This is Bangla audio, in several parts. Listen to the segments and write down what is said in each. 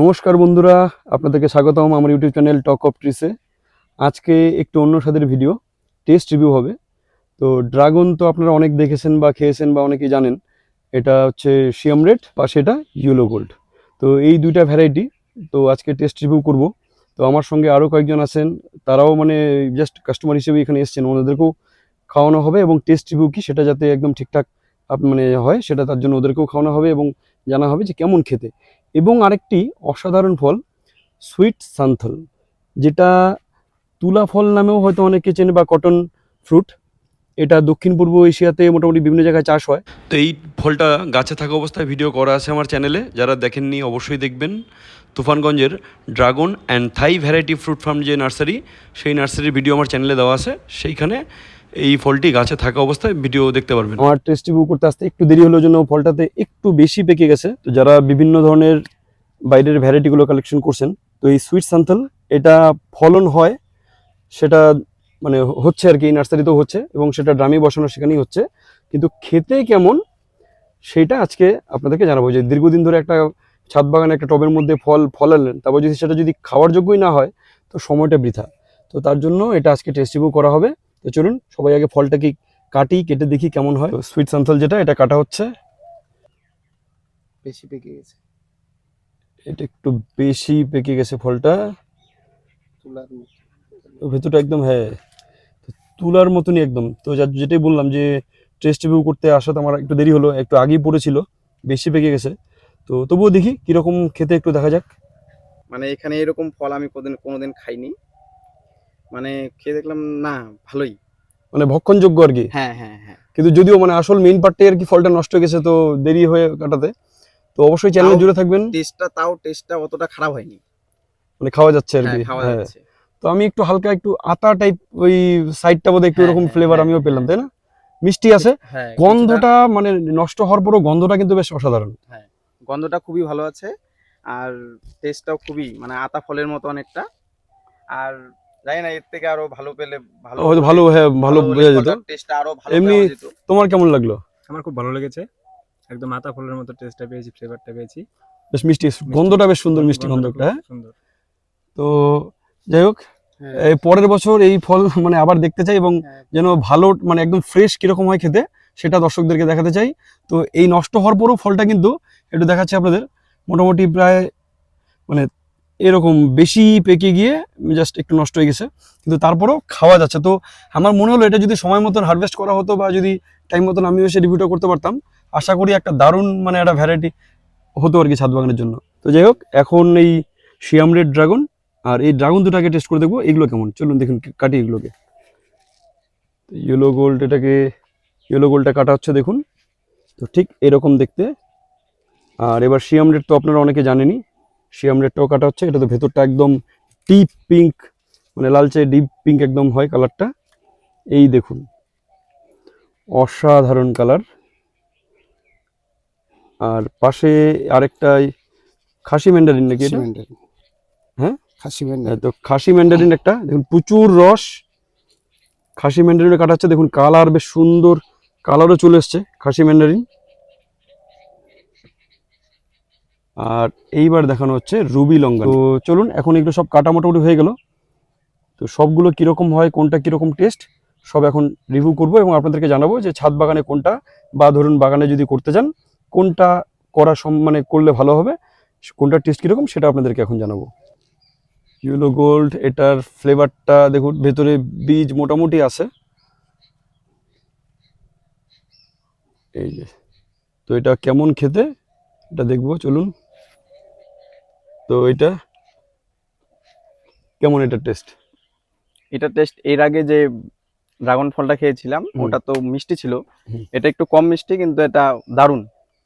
নমস্কার বন্ধুরা, আপনাদেরকে স্বাগতম আমার ইউটিউব চ্যানেল টক অফ ট্রিসে। আজকে একটু অন্য স্বাদের ভিডিও, টেস্ট রিভিউ হবে। তো ড্রাগন তো আপনারা অনেক দেখেছেন বা খেয়েছেন বা অনেকেই জানেন, এটা হচ্ছে শিয়াম রেড বা সেটা ইয়েলো গোল্ড। তো এই দুইটা ভ্যারাইটি, তো আজকে টেস্ট রিভিউ করব। তো আমার সঙ্গে আরও কয়েকজন আছেন, তারাও মানে জাস্ট কাস্টমার হিসেবে এখানে এসেছেন। ওনাদেরকেও খাওয়ানো হবে এবং টেস্ট রিভিউ কি সেটা যাতে একদম ঠিকঠাক মানে হয়, সেটা তার জন্য ওদেরকেও খাওয়ানো হবে এবং জানা হবে যে কেমন খেতে। এবং আরেকটি অসাধারণ ফল সুইট সান্থল যেটা তুলা ফল নামেও হয়তো অনেকে চেনে বা কটন ফ্রুট এটা দক্ষিণ পূর্ব এশিয়াতে মোটামুটি বিভিন্ন জায়গায় চাষ হয়। তো এই ফলটা গাছে থাকা অবস্থায় ভিডিও করা আছে আমার চ্যানেলে যারা দেখেননি অবশ্যই দেখবেন। তুফানগঞ্জের dragon and Thai variety fruit farm যে নার্সারি, সেই নার্সারির ভিডিও আমার চ্যানেলে দেওয়া আছে। সেইখানে এই ফলটি গাছে থাকা অবস্থায় ভিডিও দেখতে পারবেন। আমার টেস্ট রিভিউ করতে আসতে একটু দেরি হলো জন্য ফলটাতে একটু বেশি পেকে গেছে। তো যারা বিভিন্ন ধরনের বাইরের ভ্যারাইটিগুলো কালেকশন করছেন, তো এই সুইট সান্থাল, এটা ফলন হয়, সেটা মানে হচ্ছে আর কি নার্সারিতেও হচ্ছে এবং সেটা ড্রামে বসানো সেখানেই হচ্ছে। কিন্তু খেতে কেমন, সেটা আজকে আপনাদেরকে জানাব। যে দীর্ঘদিন ধরে একটা ছাদ বাগানে একটা টবের মধ্যে ফল ফলালেন, তারপর যদি সেটা যদি খাওয়ার যোগ্যই না হয়, তো সময়টা বৃথা। তো তার জন্য এটা আজকে টেস্ট রিভিউ করা হবে। তো চলুন সবাই আগে ফলটা কি কাটি কেটে দেখি কেমন হয়। সুইট সান্থাল যেটা এটা কাটা হচ্ছে। বেশি পেকে গেছে। এটা একটু বেশি পেকে গেছে ফলটা। তুলার মতো। ভেতরটা একদম হ্যাঁ। তুলার মতনই একদম। তো যা যেটাই বললাম যে টেস্ট রিভিউ করতে আসাতে আমার একটু দেরি হলো একটু আগেই পড়েছিল বেশি পেকে গেছে। তো তবুও দেখি কীরকম খেতে একটু দেখা যাক। মানে এখানে এরকম ফল আমি কোনোদিন কোনোদিন খাইনি। মানে খেয়ে দেখলাম না ভালোই। মানে ভক্ষণযোগ্য আর কি? হ্যাঁ হ্যাঁ হ্যাঁ। কিন্তু যদিও মানে আসল মেইন পার্টটাই আর কি ফলটা নষ্ট হয়ে গেছে তো দেরি হয়ে কাটাতে। তো অবশ্যই চ্যানেলে জুড়ে থাকবেন। টেস্টটা তাও টেস্টটা অতটা খারাপ হয়নি। মানে খাওয়া যাচ্ছে আর হ্যাঁ কি খাওয়া হ্যাঁ। যাচ্ছে। তো আমি একটু হালকা একটু আতা টাইপ ওই সাইডটা বোধহয় একটু হ্যাঁ, এরকম হ্যাঁ, ফ্লেভার হ্যাঁ, আমিও হ্যাঁ। পেলাম তাই না? মিষ্টি আছে। হ্যাঁ গন্ধটা মানে নষ্ট হওয়ার পরও গন্ধটা কিন্তু বেশ অসাধারণ। কিছুটা- গন্ধটা খুবই ভালো আছে। আর টেস্টটাও খুবই মানে আতা ফলের মতো অনেকটা। আর জানি না এর থেকে আরও ভালো পেলে ভালো হয়তো ভালো হ্যাঁ ভালো বোঝা যেত। টেস্টটা আরও ভালো এমনি- তোমার কেমন লাগল? আমার খুব ভালো লেগেছে। একদম আতা ফলের মতো টেস্টটা পেয়েছি ফ্লেভারটা পেয়েছি। বেশ মিষ্টি গন্ধটা বেশ সুন্দর মিষ্টি গন্ধটা হ্যাঁ? সুন্দর। তো যাই হোক হ্যাঁ, এই পরের বছর এই ফল মানে আবার দেখতে চাই এবং হ্যাঁ। যেন ভালো মানে একদম ফ্রেশ কীরকম হয় খেতে সেটা দর্শকদেরকে দেখাতে চাই। তো এই নষ্ট হওয়ার পরও ফলটা কিন্তু একটু দেখাচ্ছি আপনাদের। মোটামুটি প্রায় মানে এরকম বেশি পেকে গিয়ে জাস্ট একটু নষ্ট হয়ে গেছে। কিন্তু তারপরেও খাওয়া যাচ্ছে। তো আমার মনে হলো এটা যদি সময় মতন হারভেস্ট করা হতো বা যদি টাইম মতন আমিও সে রিভিউটা করতে পারতাম, আশা করি একটা দারুণ মানে একটা ভ্যারাইটি হতো আর কি ছাদ বাগানের জন্য। তো যাই হোক, এখন এই শিয়াম রেড ড্রাগন আর এই ড্রাগন দুটাকে টেস্ট করে দেখব, এগুলো কেমন? চলুন দেখুন কাটি এগুলোকে। ইয়েলো গোল্ড এটাকে ইয়েলো গোল্ডটা কাটা হচ্ছে দেখুন। তো ঠিক এরকম দেখতে। আর এবার শিয়াম রেড তো আপনারা অনেকে জানেনই শিয়াম রেডটাও কাটা হচ্ছে এটা তো ভেতরটা একদম ডিপ পিঙ্ক মানে লালচে ডিপ পিঙ্ক একদম হয় কালারটা এই দেখুন অসাধারণ কালার আর পাশে আরেকটা এই খাসি ম্যান্ডারিন নাকি এটা? হ্যাঁ? খাসি হ্যাঁ, তো খাসি ম্যান্ডারিন একটা দেখুন প্রচুর রস। খাসি ম্যান্ডারিনে কাটা হচ্ছে দেখুন কালার বেশ সুন্দর কালারও চলে এসছে খাসি ম্যান্ডারিন আর এইবার দেখানো হচ্ছে রুবি লঙ্কা তো চলুন, এখন এগুলো সব কাটা মোটামুটি হয়ে গেল। তো সবগুলো কীরকম হয়, কোনটা কীরকম টেস্ট, সব এখন রিভিউ করব এবং আপনাদেরকে জানাব যে ছাদ বাগানে কোনটা, বা ধরুন বাগানে যদি করতে চান, কোনটা করা সম মানে করলে ভালো হবে কোনটা টেস্ট কীরকম সেটা আপনাদেরকে এখন জানাব। ইয়েলো গোল্ড, এটার ফ্লেভারটা দেখুন, ভেতরে বীজ মোটামুটি আছে। এই যে, তো এটা কেমন খেতে, এটা দেখব, চলুন। তো এটা কেমন এটা টেস্ট এটা টেস্ট এর আগে যে ড্রাগন ফলটা খেয়েছিলাম ওটা তো মিষ্টি ছিল। এটা একটু কম মিষ্টি কিন্তু এটা দারুণ।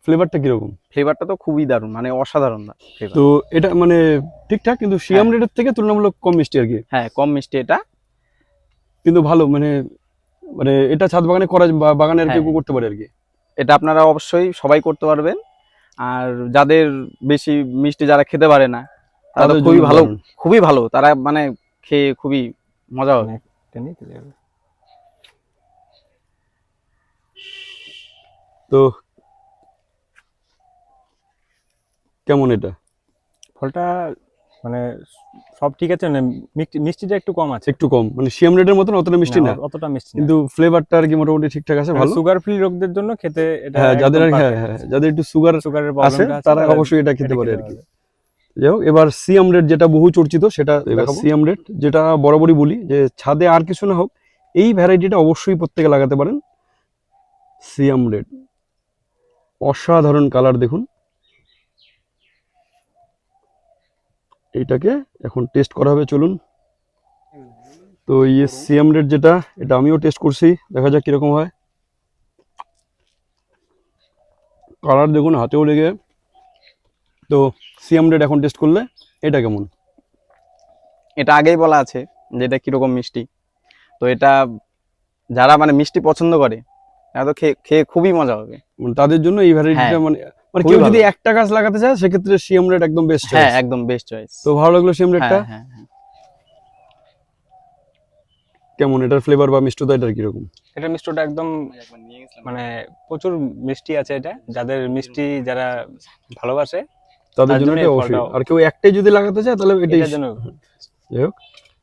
ফ্লেভারটা কীরকম? ফ্লেভারটা তো খুবই দারুণ মানে অসাধারণ ফ্লেভার তো এটা মানে ঠিকঠাক কিন্তু হ্যাঁ। রেটের থেকে তুলনামূলক কম মিষ্টি আর কি? হ্যাঁ কম মিষ্টি এটা। কিন্তু ভালো মানে মানে এটা ছাদ বাগানে করা বাগানে আর হ্যাঁ। কেউ করতে পারে আর কি? এটা আপনারা অবশ্যই সবাই করতে পারবেন। আর যাদের বেশি মিষ্টি যারা খেতে পারে না তারা তো তাদের খুবই ভালো খুবই ভালো। তারা মানে খেয়ে খুবই মজা হবে। যাবে। তো কেমন এটা? ফলটা মানে সব ঠিক আছে মানে মিষ্টি- মিষ্টিটা একটু কম আছে। একটু কম মানে সিএম রেডের মতন অতটা মিষ্টি না অতটা মিষ্টি কিন্তু ফ্লেভারটা আর কি মোটামুটি ঠিকঠাক আছে ভালো? সুগার ফ্রি লোকদের জন্য খেতে এটা হ্যাঁ যাদের হ্যাঁ হ্যাঁ যাদের একটু সুগার সুগারের আছে তারা অবশ্যই এটা খেতে পারে আর কি। যাই হোক এবার সিএম রেড যেটা বহু চর্চিত সেটা সিএম রেড যেটা বরাবরই বলি যে ছাদে আর কিছু না হোক এই ভ্যারাইটিটা অবশ্যই প্রত্যেকে লাগাতে পারেন। CM red. অসাধারণ কালার দেখুন। এইটাকে এখন টেস্ট করা হবে চলুন। তো ইয়ে সিএম রেড যেটা এটা আমিও টেস্ট করছি দেখা যাক কীরকম হয়। কালার দেখুন হাতেও লেগে। তো সিএম রেড এখন টেস্ট করলে এটা কেমন? এটা আগেই বলা আছে যে এটা কীরকম মিষ্টি। তো এটা যারা মানে মিষ্টি পছন্দ করে তারা তো খেয়ে খেয়ে খুবই মজা হবে। মানে তাদের জন্য এই ভ্যারাইটিটা। মানে মানে কেউ যদি একটা গাছ লাগাতে চায় সেক্ষেত্রে সিএম রেড একদম বেস্ট হ্যাঁ একদম বেস্ট চয়েস তো ভালো লাগল সিএম রেডটা হ্যাঁ হ্যাঁ কেমন? এটার ফ্লেভার বা মিষ্টতা এটার কীরকম? এটা মিষ্টটা একদম মানে প্রচুর মিষ্টি আছে এটা। যাদের মিষ্টি যারা ভালোবাসে তাদের জন্য জন্য এটা অবশ্যই আর কেউ একটাই যদি লাগাতে চায় তাহলে এটাই জন্য যাই হোক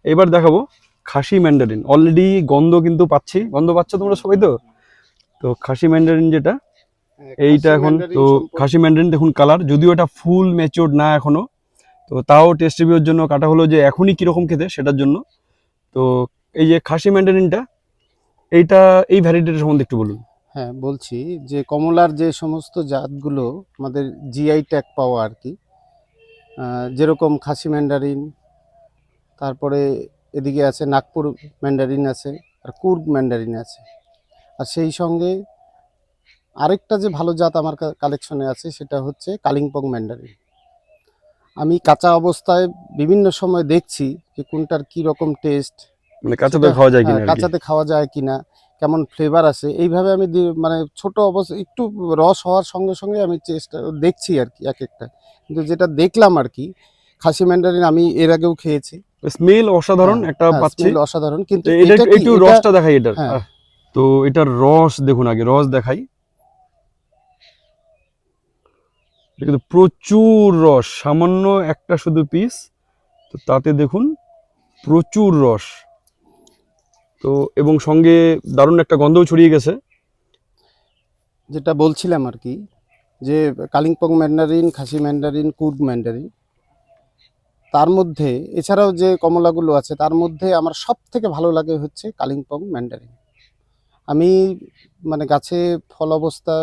এবার দেখাবো খাসি ম্যান্ডারিন অলরেডি গন্ধ কিন্তু পাচ্ছি। গন্ধ পাচ্ছ তোমরা সবাই তো? তো খাসি ম্যান্ডারিন যেটা এইটা এখন তো খাসি ম্যান্ডারিন দেখুন কালার যদিও এটা ফুল ম্যাচিওর না এখনও তো তাও টেস্ট রিভিউর জন্য কাটা হলো যে এখনই কীরকম খেতে সেটার জন্য। তো এই যে খাসি ম্যান্ডারিনটা এইটা এই ভ্যারাইটির সম্বন্ধে একটু বলুন। হ্যাঁ বলছি যে কমলার যে সমস্ত জাতগুলো আমাদের জিআই ট্যাগ পাওয়া আর কি যেরকম খাসি ম্যান্ডারিন তারপরে এদিকে আছে নাগপুর ম্যান্ডারিন আছে আর কুর্গ ম্যান্ডারিন আছে। আর সেই সঙ্গে আরেকটা যে ভালো জাত আমার কালেকশনে আছে সেটা হচ্ছে কালিম্পং ম্যান্ডারিন আমি কাঁচা অবস্থায় বিভিন্ন সময় দেখছি যে কোনটার কি রকম টেস্ট মানে কাঁচাতে খাওয়া যায় কিনা হ্যাঁ, কাঁচাতে খাওয়া যায় কিনা কেমন ফ্লেভার আছে এইভাবে আমি মানে ছোট অবস্থা একটু রস হওয়ার সঙ্গে সঙ্গে আমি চেষ্টা দেখছি আর কি এক একটা। কিন্তু যেটা দেখলাম আর কি খাসি ম্যান্ডারিন আমি এর আগেও খেয়েছি। স্মেল অসাধারণ হ্যাঁ, একটা হ্যাঁ, পাচ্ছি। অসাধারণ কিন্তু এটা এটা একটু- এটা- রসটা দেখাই এটার। হ্যাঁ। তো এটার রস দেখুন আগে রস দেখাই। এটা কিন্তু প্রচুর রস, সামান্য একটা শুধু পিস তো তাতে দেখুন প্রচুর রস। তো এবং সঙ্গে দারুণ একটা গন্ধও ছড়িয়ে গেছে। যেটা বলছিলাম আর কি, যে কালিম্পং ম্যান্ডারিন খাসি ম্যান্ডারিন কুড ম্যান্ডারিন তার মধ্যে, এছাড়াও যে কমলাগুলো আছে, তার মধ্যে আমার সব থেকে ভালো লাগে হচ্ছে কালিম্পং ম্যান্ডারিন আমি মানে গাছে ফল অবস্থা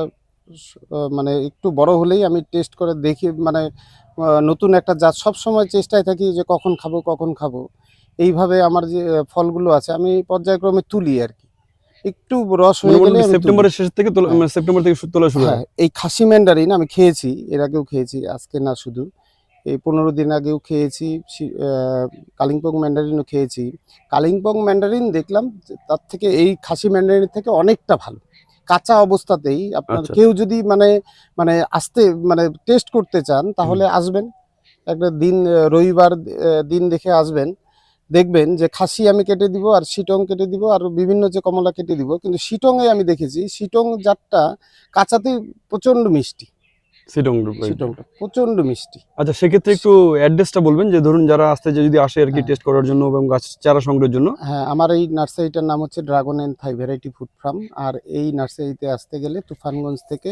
মানে একটু বড় হলেই আমি টেস্ট করে দেখি মানে নতুন একটা জাত। সব সময় চেষ্টায় থাকি যে কখন খাব কখন খাব। এইভাবে আমার যে ফলগুলো আছে আমি পর্যায়ক্রমে তুলি আর কি। একটু রস হয়ে গেলে। সেপ্টেম্বরের শেষ থেকে হ্যাঁ। মানে সেপ্টেম্বর থেকে তোলা শুরু হয়। হ্যাঁ এই খাসি ম্যান্ডারিন আমি খেয়েছি এর আগেও খেয়েছি আজকে না শুধু। এই পনেরো দিন আগেও খেয়েছি কালিম্পং ম্যান্ডারিনও খেয়েছি। কালিম্পং ম্যান্ডারিন দেখলাম তার থেকে এই খাসি ম্যান্ডারিন থেকে অনেকটা ভালো। কাঁচা অবস্থাতেই আপনার আচ্ছা। কেউ যদি মানে মানে আসতে মানে টেস্ট করতে চান তাহলে আসবেন। একটা দিন রবিবার দিন দেখে আসবেন। দেখবেন যে খাসি আমি কেটে দিব আর শিটং কেটে দিব আর বিভিন্ন যে কমলা কেটে দিব। কিন্তু শিটংয়ে আমি দেখেছি শিটং জাতটা কাঁচাতেই প্রচণ্ড মিষ্টি। সিটং শিটংটা প্রচণ্ড মিষ্টি। আচ্ছা সেক্ষেত্রে একটু অ্যাড্রেসটা বলবেন যে ধরুন যারা আসতে যদি আসে আর কি হ্যাঁ। টেস্ট করার জন্য এবং গাছ চারা সংগ্রহের জন্য। হ্যাঁ আমার এই নার্সারিটার নাম হচ্ছে dragon and Thai variety food farm আর এই নার্সারিতে আসতে গেলে তুফানগঞ্জ থেকে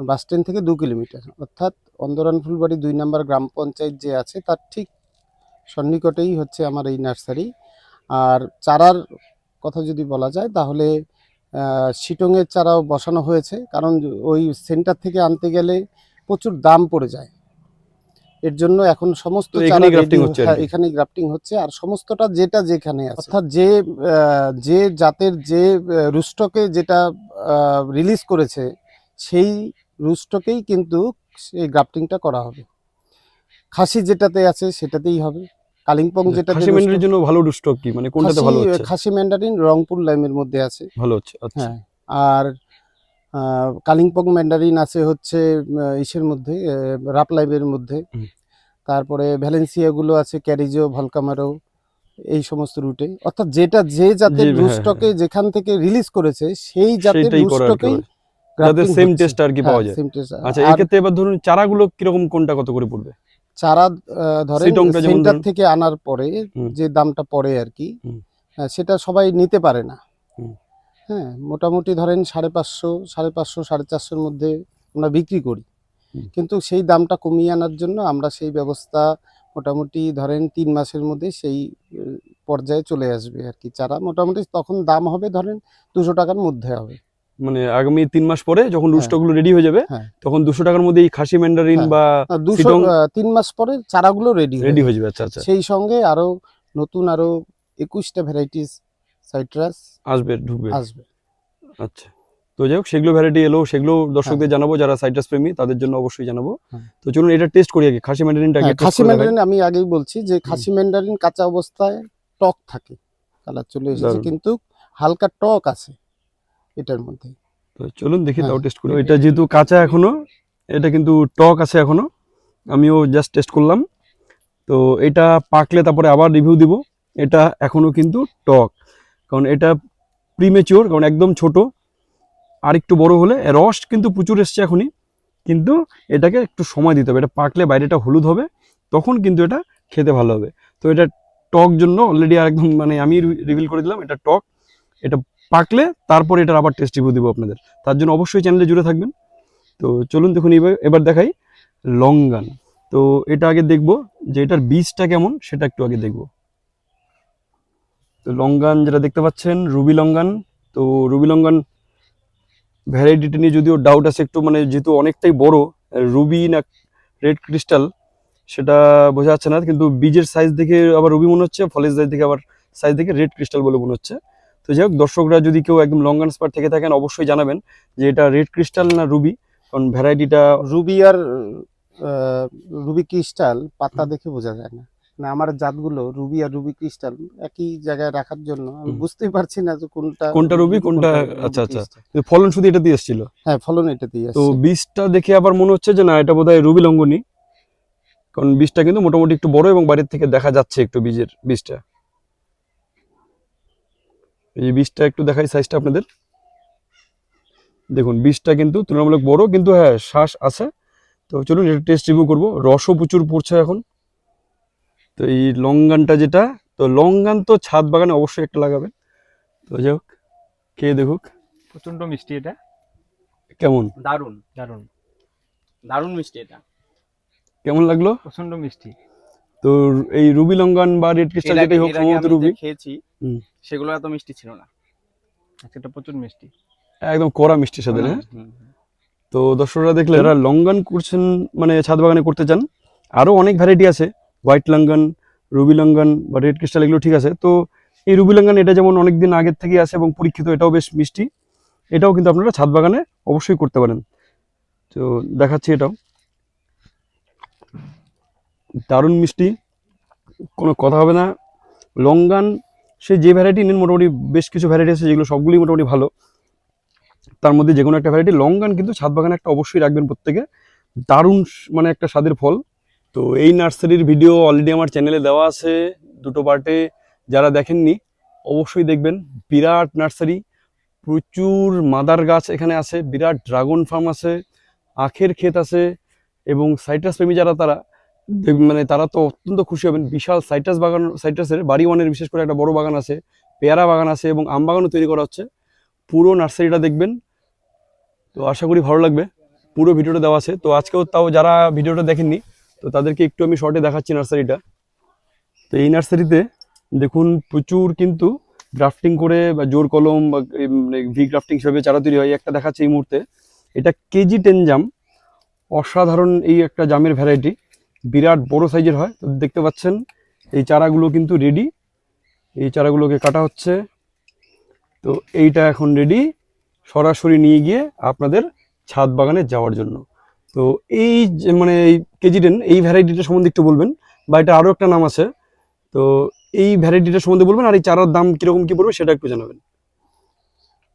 বাস স্ট্যান্ড থেকে দু কিলোমিটার। অর্থাৎ অন্দরান ফুলবাড়ি দুই নম্বর গ্রাম পঞ্চায়েত যে আছে তার ঠিক সন্নিকটেই হচ্ছে আমার এই নার্সারি। আর চারার কথা যদি বলা যায় তাহলে শিটংয়ের চারাও বসানো হয়েছে কারণ ওই সেন্টার থেকে আনতে গেলে প্রচুর দাম পড়ে যায়। এর জন্য এখন সমস্ত চারা হচ্ছে আর হ্যাঁ, গ্রাফটিং হচ্ছে আর সমস্তটা যেটা যেখানে অর্থাৎ যে যে জাতের যে রুস্টকে যেটা রিলিজ করেছে সেই রুস্টকেই কিন্তু সেই গ্রাফটিংটা করা হবে। খাসি যেটাতে আছে সেটাতেই হবে। কালিম্পং যেটা খাসি ম্যান্ডারির জন্য ভালো স্টক কি? মানে কোনটাতে ভালো হচ্ছে? খাসি ম্যান্ডারিন রংপুর লাইমের মধ্যে আছে। ভালো হচ্ছে আচ্ছা। হ্যাঁ আর কালিম্পং ম্যান্ডারিন আছে হচ্ছে ইসের মধ্যে রাপ লাইভের মধ্যে। তারপরে ভ্যালেন্সিয়াগুলো আছে ক্যারিজো ভলকামারো এই সমস্ত রুটে অর্থাৎ যেটা যে জাতের যে- হ্যাঁ, রুস্টকে যেখান থেকে রিলিজ করেছে সেই জাতের সেইটাই করা আর কি রুস্টকেই হবে। যাতে সেম টেস্ট আর কি পাওয়া যায়। আচ্ছা এই ক্ষেত্রে এবার ধরুন চারাগুলো কীরকম কোনটা কত করে পড়বে? চারা ধরেন সেন্টার থেকে আনার পরে যে দামটা পড়ে আর কি। সেটা সবাই নিতে পারে না। হ্যাঁ মোটামুটি ধরেন সাড়ে পাঁচশো সাড়ে পাঁচশো সাড়ে চারশোর মধ্যে আমরা বিক্রি করি। কিন্তু সেই দামটা কমিয়ে আনার জন্য আমরা সেই ব্যবস্থা মোটামুটি ধরেন তিন মাসের মধ্যে সেই পর্যায়ে চলে আসবে আর কি চারা। মোটামুটি তখন দাম হবে ধরেন দুশো টাকার মধ্যে হবে। মানে আগামী তিন মাস পরে যখন হ্যাঁ। রুস্টগুলো রেডি হয়ে যাবে হ্যাঁ। তখন দুশো টাকার মধ্যে এই খাসি ম্যান্ডারিন হ্যাঁ। বা দুশো তিন মাস পরে চারাগুলো রেডি রেডি হয়ে যাবে আচ্ছা আচ্ছা। সেই সঙ্গে আরও নতুন আরও একুশটা ভ্যারাইটিস সাইট্রাস আসবে ঢুকবে। আসবে। আচ্ছা। তো যাই হোক সেগুলো ভ্যারাইটি এলো সেগুলো দর্শকদের জানাব যারা সাইট্রাস প্রেমী তাদের জন্য অবশ্যই জানাব। হ্যাঁ। তো চলুন এটা টেস্ট করি আগে খাসি ম্যান্ডারিনটা আগে হ্যাঁ, খাসি ম্যান্ডারিন আমি আগেই বলছি যে খাসি ম্যান্ডারিন কাঁচা অবস্থায় টক থাকে। কালার চলে এসেছে কিন্তু হালকা টক আছে। এটার মধ্যে তো চলুন দেখি হ্যাঁ। তাও টেস্ট করি। এটা যেহেতু কাঁচা এখনও এটা কিন্তু টক আছে এখনও। আমিও জাস্ট টেস্ট করলাম। তো এটা পাকলে তারপরে আবার রিভিউ দিব। এটা এখনও কিন্তু টক। কারণ এটা প্রিমেচিওর কারণ একদম ছোট। আর একটু বড় হলে রস কিন্তু প্রচুর এসছে এখনই। কিন্তু এটাকে একটু সময় দিতে হবে। এটা পাকলে বাইরেটা হলুদ হবে তখন কিন্তু এটা খেতে ভালো হবে। তো এটা টক জন্য অলরেডি আর একদম মানে আমি রিভিল করে দিলাম এটা টক। এটা পাকলে তারপরে এটার আবার টেস্ট রিভিউ দেবো আপনাদের। তার জন্য অবশ্যই চ্যানেলে জুড়ে থাকবেন। তো চলুন দেখুন, এবার এবার দেখাই লঙ্গান। তো এটা আগে দেখব যে এটার বীজটা কেমন, সেটা একটু আগে দেখব। তো লঙ্গান যেটা দেখতে পাচ্ছেন, রুবি লঙ্গান। তো রুবি লঙ্গান ভ্যারাইটিটা নিয়ে যদিও ডাউট আছে একটু মানে যেহেতু অনেকটাই বড়, রুবি না রেড ক্রিস্টাল সেটা বোঝা যাচ্ছে না। কিন্তু বীজের সাইজ দেখে আবার রুবি মনে হচ্ছে, ফলের সাইজ দেখে আবার সাইজ দেখে রেড ক্রিস্টাল বলে মনে হচ্ছে। তো যাই হোক দর্শকরা যদি কেউ একদম লং লঙ্গান স্পার থেকে থাকেন অবশ্যই জানাবেন যে এটা রেড ক্রিস্টাল না রুবি কারণ ভ্যারাইটিটা রুবি আর রুবি ক্রিস্টাল পাতা দেখে বোঝা যায় না। না আমার জাতগুলো রুবি আর রুবি ক্রিস্টাল একই জায়গায় রাখার জন্য আমি বুঝতেই পারছি না যে কোনটা কোনটা রুবি, কোনটা- আচ্ছা, আচ্ছা। ফলন শুধু এটা দিয়ে এসেছিল? হ্যাঁ ফলন এটাতেই তো বীজটা দেখে আবার মনে হচ্ছে যে না এটা বোধহয় রুবি লঙ্গনি কারণ বীজটা কিন্তু মোটামুটি একটু বড় এবং বাইরের থেকে দেখা যাচ্ছে একটু বীজের বীজটা। এই বীজটা একটু দেখাই সাইজটা আপনাদের। দেখুন বীজটা কিন্তু তুলনামূলক বড় কিন্তু হ্যাঁ শ্বাস আছে। তো চলুন এটা টেস্ট রিভিউ করব। রসও প্রচুর পড়ছে এখন। তো এই লঙ্গানটা যেটা তো লঙ্গান তো ছাদ বাগানে অবশ্যই একটা লাগাবেন। তো যাই হোক খেয়ে দেখুক। প্রচণ্ড মিষ্টি এটা। কেমন? দারুণ দারুণ। দারুণ মিষ্টি এটা। কেমন লাগল? প্রচণ্ড মিষ্টি। তো এই রুবি লঙ্গান বা রেড ক্রিস্টাল যেটাই হোক সম্ভবত রুবি। খেয়েছি। সেগুলো এত মিষ্টি ছিল না। এটা প্রচুর মিষ্টি। একদম কড়া মিষ্টি সাথে হ্যাঁ। তো দর্শকরা দেখলে যারা লঙ্গান করছেন মানে ছাদ বাগানে করতে চান আরও অনেক ভ্যারাইটি আছে। হোয়াইট লঙ্গান রুবি লঙ্গান বা রেড ক্রিস্টাল এগুলো ঠিক আছে। তো এই রুবি লঙ্গান এটা যেমন অনেক দিন আগের থেকে আছে এবং পরীক্ষিত এটাও বেশ মিষ্টি। এটাও কিন্তু আপনারা ছাদ বাগানে অবশ্যই করতে পারেন। তো দেখাচ্ছি এটাও। দারুণ মিষ্টি কোনো কথা হবে না। লঙ্গান সে যে ভ্যারাইটি নেন মোটামুটি বেশ কিছু ভ্যারাইটি আছে, যেগুলো সবগুলোই মোটামুটি ভালো। তার মধ্যে যে কোনো একটা ভ্যারাইটি লঙ্গান কিন্তু ছাদ বাগানে একটা অবশ্যই রাখবেন প্রত্যেকে। দারুণ মানে একটা স্বাদের ফল। তো এই নার্সারির ভিডিও অলরেডি আমার চ্যানেলে দেওয়া আছে, দুটো পার্টে যারা দেখেননি, অবশ্যই দেখবেন। বিরাট নার্সারি, প্রচুর মাদার গাছ এখানে আছে, বিরাট ড্রাগন ফার্ম আছে, আখের ক্ষেত আছে, এবং সাইট্রাস প্রেমী যারা তারা মানে তারা তো অত্যন্ত খুশি হবেন। বিশাল সাইট্রাস বাগান, সাইট্রাসের বাড়ি ওয়ানের বিশেষ করে একটা বড় বাগান আছে, পেয়ারা বাগান আছে এবং আম বাগানও তৈরি করা হচ্ছে। পুরো নার্সারিটা দেখবেন। তো আশা করি ভালো লাগবে। পুরো ভিডিওটা দেওয়া আছে। তো আজকেও তাও যারা ভিডিওটা দেখেননি, তো তাদেরকে একটু আমি শর্টে দেখাচ্ছি নার্সারিটা। তো এই নার্সারিতে দেখুন প্রচুর কিন্তু গ্রাফটিং করে বা জোর কলম বা মানে ভি গ্রাফটিং হিসেবে চারা তৈরি হয়। একটা দেখাচ্ছে এই মুহূর্তে। এটা কেজি টেন জাম। অসাধারণ এই একটা জামের ভ্যারাইটি বিরাট বড় সাইজের হয়, তো দেখতে পাচ্ছেন, এই চারাগুলো কিন্তু রেডি এই চারাগুলোকে কাটা হচ্ছে। তো এইটা এখন রেডি সরাসরি নিয়ে গিয়ে আপনাদের ছাদ বাগানে যাওয়ার জন্য। তো এই মানে এই কেজি টেন, এই ভ্যারাইটিটা সম্বন্ধে একটু বলবেন, বা এটা আরও একটা নাম আছে। তো এই ভ্যারাইটিটা সম্বন্ধে বলবেন, আর এই চারার দাম কীরকম কী পড়বে সেটা একটু জানাবেন।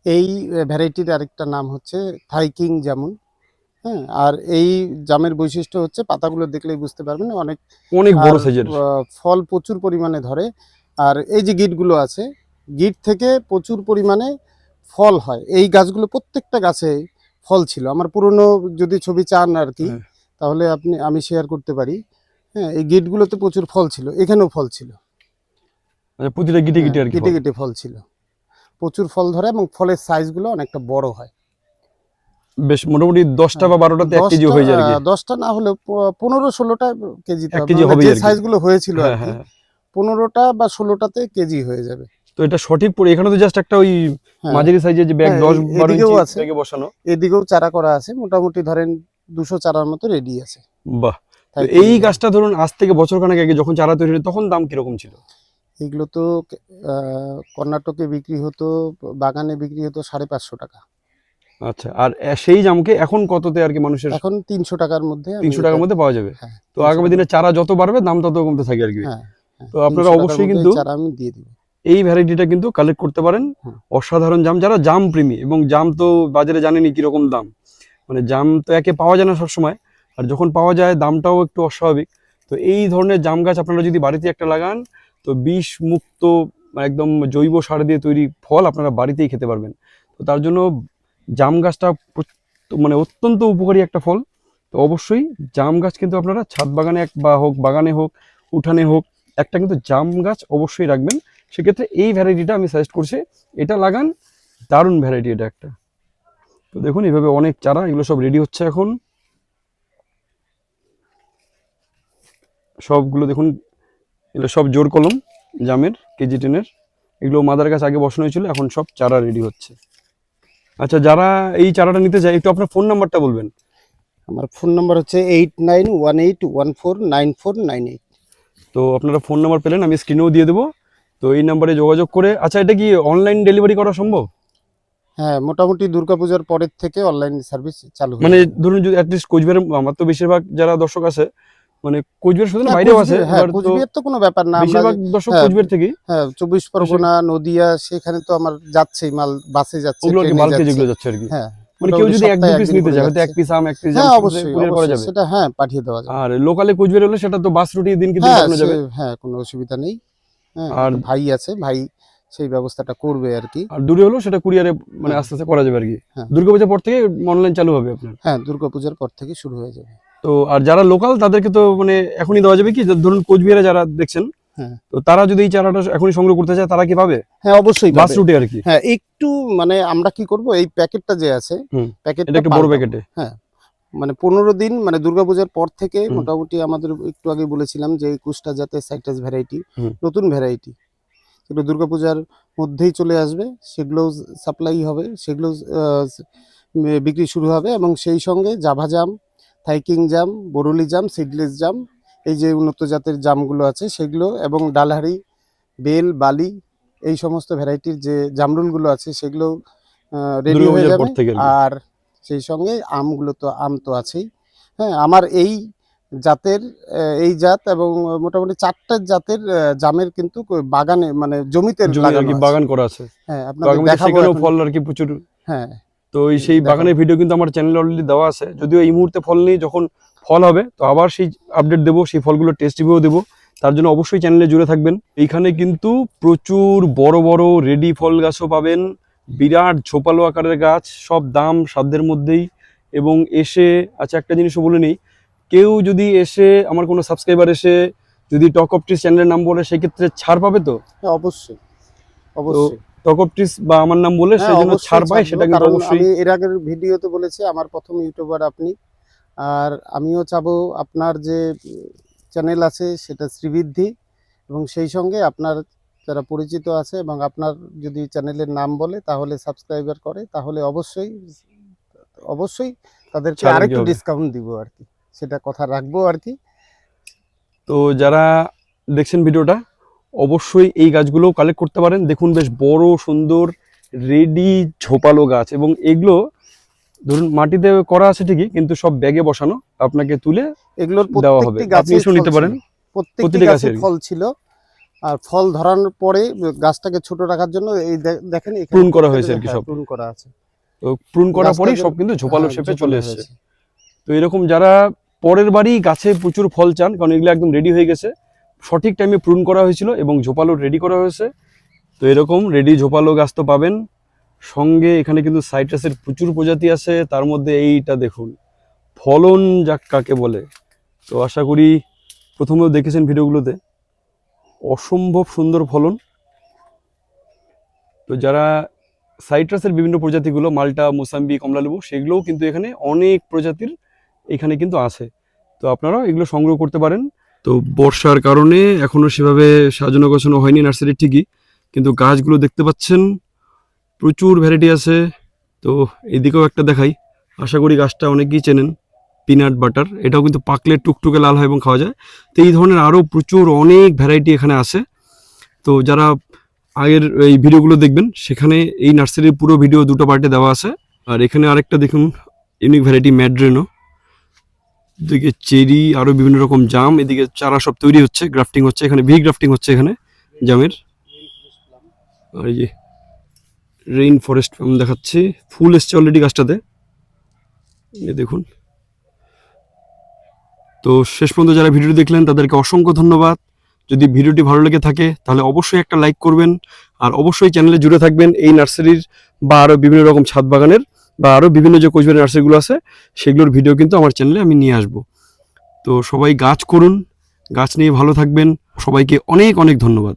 এই ভ্যারাইটির আরেকটা নাম হচ্ছে থাইকিং যেমন হ্যাঁ আর এই জামের বৈশিষ্ট্য হচ্ছে পাতাগুলো দেখলেই বুঝতে পারবেন অনেক অনেক বড় সাইজের ফল প্রচুর পরিমাণে ধরে। আর এই যে গিটগুলো আছে গিট থেকে প্রচুর পরিমাণে ফল হয়। এই গাছগুলো প্রত্যেকটা গাছে ফল ছিল। আমার পুরনো যদি ছবি চান আর কি হ্যাঁ। তাহলে আপনি আমি শেয়ার করতে পারি। হ্যাঁ এই গিটগুলোতে প্রচুর ফল ছিল। এখানেও ফল ছিল। আচ্ছা প্রতিটা গিটে গিটে আর কি কেটে ফল। কেটে ফল ছিল। প্রচুর ফল ধরে এবং ফলের সাইজগুলো অনেকটা বড় হয়। বেশ মোটামুটি দশটা বা বারোটাতে এক কেজি হয়ে যায় দশটা না হলে পনেরো ষোলোটা কেজি এক কেজি আর কি। সাইজগুলো হয়েছিল হ্যাঁ হ্যাঁ পনেরোটা বা ষোলোটাতে কেজি হয়ে যাবে। তো এটা সঠিক পরে এখানে তো জাস্ট একটা ওই হ্যাঁ, মাঝারি সাইজের যে ব্যাগ হ্যাঁ, দশ বারো ইঞ্চি আছে। বসানো। এদিকেও চারা করা আছে মোটামুটি ধরেন দুশো চারার মতো রেডি আছে। বাহ। তো এই গাছটা ধরুন আজ থেকে বছর খানেক আগে যখন চারা তৈরি হলো তখন দাম কীরকম ছিল? এগুলো তো আহ, কর্ণাটকে বিক্রি হতো বাগানে বিক্রি হতো সাড়ে পাঁচশো টাকা। আচ্ছা আর সেই জামকে এখন কততে আর কি মানুষের এখন তিনশো টাকার মধ্যে তিনশো টাকার মধ্যে পাওয়া যাবে? হ্যাঁ, তো আগামী দিনে চারা যত বাড়বে দাম তত কমতে থাকে আর কি। হ্যাঁ, হ্যাঁ, তো আপনারা অবশ্যই কিন্তু- চারা আমি দিয়ে দিব। এই ভ্যারাইটিটা কিন্তু কালেক্ট করতে পারেন। অসাধারণ জাম যারা জাম প্রেমী এবং জাম তো বাজারে জানেনই কীরকম দাম। মানে জাম তো একে পাওয়া যায় না সবসময় আর যখন পাওয়া যায় দামটাও একটু অস্বাভাবিক। তো এই ধরনের জাম গাছ আপনারা যদি বাড়িতে একটা লাগান তো বিষ মুক্ত একদম জৈব সার দিয়ে তৈরি ফল আপনারা বাড়িতেই খেতে পারবেন। তো তার জন্য জাম গাছটা মানে অত্যন্ত উপকারী একটা ফল। তো অবশ্যই জাম গাছ কিন্তু আপনারা ছাদ বাগানে এক, বা হোক বাগানে হোক, উঠানে হোক, একটা কিন্তু জাম গাছ অবশ্যই রাখবেন। সেক্ষেত্রে এই ভ্যারাইটিটা আমি সাজেস্ট করছি। এটা লাগান, দারুণ ভ্যারাইটি এটা একটা। তো দেখুন, এভাবে অনেক চারা, এগুলো সব রেডি হচ্ছে এখন। সবগুলো দেখুন, এগুলো সব জোর কলম, জামের, কেজি টেনের। এগুলো মাদার গাছ আগে বসানো হয়েছিল, এখন সব চারা রেডি হচ্ছে। আচ্ছা যারা এই চারাটা নিতে চায় একটু আপনার ফোন নাম্বারটা বলবেন। আমার ফোন নাম্বার হচ্ছে eight nine one eight one four nine four nine eight তো আপনারা ফোন নাম্বার পেলেন আমি স্ক্রিনেও দিয়ে দেবো। তো এই নাম্বারে যোগাযোগ করে আচ্ছা এটা কি অনলাইন ডেলিভারি করা সম্ভব? হ্যাঁ মোটামুটি দুর্গাপূজার পরের থেকে অনলাইন সার্ভিস চালু মানে ধরুন যদি অ্যাটলিস্ট কোচবিহারের আমার তো বেশিরভাগ যারা দর্শক আছে মানে কোচবিহার শুধু না হ্যাঁ, বাইরেও আছে হ্যাঁ তো কোচবিহার তো কোনো ব্যাপার না বেশিরভাগ দর্শক হ্যাঁ, কোচবিহার থেকে হ্যাঁ চব্বিশ পরগনা নদিয়া সেখানে তো আমার যাচ্ছেই মাল বাসে যাচ্ছে ওগুলো কি যাচ্ছে। যেগুলো যাচ্ছে আর কি। হ্যাঁ মানে কেউ যদি এক দু পিস নিতে এক পিস আম এক পিস হ্যাঁ অবশ্যই কুরিয়ার করা যাবে। সেটা হ্যাঁ পাঠিয়ে দেওয়া যাবে। আর লোকালে কোচবিহার হলে সেটা তো বাস রুটি দিন হ্যাঁ পাঠানো যাবে। হ্যাঁ কোনো অসুবিধা নেই। হ্যাঁ আর- ভাই আছে ভাই সেই ব্যবস্থাটা করবে আর কি। আর দূরে হলেও সেটা কুরিয়ারে মানে। আস্তে আস্তে করা যাবে আর কি। দুর্গাপূজার পর থেকে অনলাইন চালু হবে আপনার। হ্যাঁ দুর্গাপূজার পর থেকে শুরু হয়ে যাবে। তো আর যারা লোকাল তাদেরকে তো মানে এখনই দেওয়া যাবে কি? ধরুন কোচবিহারে যারা দেখছেন হ্যাঁ। তো তারা যদি এই চারাটা এখনই সংগ্রহ করতে চায় তারা কি পাবে? হ্যাঁ অবশ্যই বাস রুটে আর কি? হ্যাঁ একটু মানে আমরা কি করব এই প্যাকেটটা যে আছে প্যাকেটটা একটু বড়। প্যাকেটে। মানে পনেরো দিন মানে দুর্গাপূজার পর থেকে মোটামুটি আমাদের একটু আগে বলেছিলাম যে একুশটা জাতের সাইটাস ভ্যারাইটি নতুন ভ্যারাইটি সেগুলো দুর্গাপূজার মধ্যেই চলে আসবে সেগুলো সাপ্লাই হবে সেগুলো বিক্রি শুরু হবে এবং সেই সঙ্গে জাভা জাম থাইকিং জাম বরুলি জাম সিডলেস জাম এই যে উন্নত জাতের জামগুলো আছে সেগুলো এবং ডালহারি বেল বালি এই সমস্ত ভ্যারাইটির যে জামরুলগুলো আছে সেগুলো রেডি হয়ে যাবে। আর সেই সঙ্গে আমগুলো তো আম তো আছেই। হ্যাঁ আমার এই জাতের এই জাত এবং মোটামুটি চারটা জাতের জামের কিন্তু বাগানে মানে জমিতে। বাগান করা আছে। হ্যাঁ আপনার দেখাবো ফল আর কি প্রচুর হ্যাঁ তো এই সেই বাগানের ভিডিও কিন্তু আমার চ্যানেলে অলরেডি দেওয়া আছে। যদিও এই মুহূর্তে ফল নেই যখন ফল হবে তো আবার সেই আপডেট দেবো সেই ফলগুলো টেস্ট রিভিউ দেবো। তার জন্য অবশ্যই চ্যানেলে জুড়ে থাকবেন। এইখানে কিন্তু প্রচুর বড় বড় রেডি ফল গাছও পাবেন বিরাট ঝোপালো আকারের গাছ সব দাম সাধ্যের মধ্যেই। এবং এসে আচ্ছা একটা জিনিসও বলে নিই কেউ যদি এসে আমার কোনো সাবস্ক্রাইবার এসে যদি টক অফ ট্রিস চ্যানেলের নাম বলে সেক্ষেত্রে ছাড় পাবে তো? হ্যাঁ, অবশ্যই। অবশ্যই। টক অফ ট্রিস বা আমার নাম বলে হ্যাঁ, সেই জন্য ছাড় পায় সেটা কিন্তু অবশ্যই আমি এর আগের ভিডিওতে বলেছি আমার প্রথম ইউটিউবার আপনি। আর আমিও চাবো আপনার যে চ্যানেল আছে সেটা শ্রীবৃদ্ধি। এবং সেই সঙ্গে আপনার যারা পরিচিত আছে এবং আপনার যদি চ্যানেলের নাম বলে তাহলে সাবস্ক্রাইবার করে তাহলে অবশ্যই অবশ্যই তাদেরকে আরেকটু ডিসকাউন্ট দিব আর কি। সেটা কথা রাখব আর কি। তো যারা দেখছেন ভিডিওটা অবশ্যই এই গাছগুলো কালেক্ট করতে পারেন। দেখুন বেশ বড় সুন্দর রেডি ঝোপালো গাছ এবং এগুলো ধরুন মাটিতে করা আছে ঠিকই কিন্তু সব ব্যাগে বসানো আপনাকে তুলে এগুলোর দেওয়া হবে। আপনি এসেও নিতে পারেন। প্রত্যেকটি গাছে ফল ছিল। আর ফল ধরানোর পরে গাছটাকে ছোট রাখার জন্য এই দেখেন এখানে প্রুন করা হয়েছে আর কি হ্যাঁ, সব। প্রুন করা আছে। তো প্রুন করার পরেই সব কিন্তু ঝোপালো হ্যাঁ, শেপে চলে এসছে। তো এরকম যারা পরের বারই গাছে প্রচুর ফল চান কারণ এগুলো একদম রেডি হয়ে গেছে সঠিক টাইমে প্রুন করা হয়েছিল এবং ঝোপালো রেডি করা হয়েছে। তো এরকম রেডি ঝোপালো গাছ তো পাবেন। সঙ্গে এখানে কিন্তু সাইট্রাসের প্রচুর প্রজাতি আছে, তার মধ্যে এইটা দেখুন। ফলন যাক কাকে বলে। তো আশা করি প্রথমেও দেখেছেন ভিডিওগুলোতে। অসম্ভব সুন্দর ফলন। তো যারা সাইট্রাসের বিভিন্ন প্রজাতিগুলো, মাল্টা, মোসাম্বি, কমলালেবু, সেগুলোও কিন্তু এখানে অনেক প্রজাতির এখানে কিন্তু আছে। তো আপনারাও এগুলো সংগ্রহ করতে পারেন। তো বর্ষার কারণে এখনও সেভাবে সাজানো গোছানো হয়নি নার্সারি ঠিকই, কিন্তু গাছগুলো দেখতে পাচ্ছেন, প্রচুর ভ্যারাইটি আছে। তো এদিকেও একটা দেখাই, আশা করি গাছটা অনেকেই চেনেন, পিনাট বাটার। এটাও কিন্তু পাকলে টুকটুকে লাল হয় এবং খাওয়া যায়। তো এই ধরনের আরও প্রচুর অনেক ভ্যারাইটি এখানে আছে। তো যারা আগের এই ভিডিওগুলো দেখবেন, সেখানে এই নার্সারির পুরো ভিডিও দুটো পার্টে দেওয়া আছে। আর এখানে আরেকটা দেখুন, ইউনিক ভ্যারাইটি ম্যাড্রেনো। এদিকে চেরি আরও বিভিন্ন রকম জাম, এদিকে চারা সব তৈরি হচ্ছে গ্রাফটিং হচ্ছে এখানে, ভি গ্রাফটিং হচ্ছে এখানে, জামের। আর এই যে রেইন ফরেস্ট আমি দেখাচ্ছি, ফুল এসছে অলরেডি গাছটাতে। এই দেখুন। তো শেষ পর্যন্ত যারা ভিডিও দেখলেন, তাদেরকে অসংখ্য ধন্যবাদ। যদি ভিডিওটি ভালো লেগে থাকে, তাহলে অবশ্যই একটা লাইক করবেন, আর অবশ্যই চ্যানেলে জুড়ে থাকবেন এই নার্সারির বা আরও বিভিন্ন রকম ছাদ বাগানের বা আরও বিভিন্ন যে কোচবিহার নার্সারিগুলো আছে, সেগুলোর ভিডিও কিন্তু আমার চ্যানেলে আমি নিয়ে আসব। তো সবাই গাছ করুন, গাছ নিয়ে ভালো থাকবেন। সবাইকে অনেক অনেক ধন্যবাদ।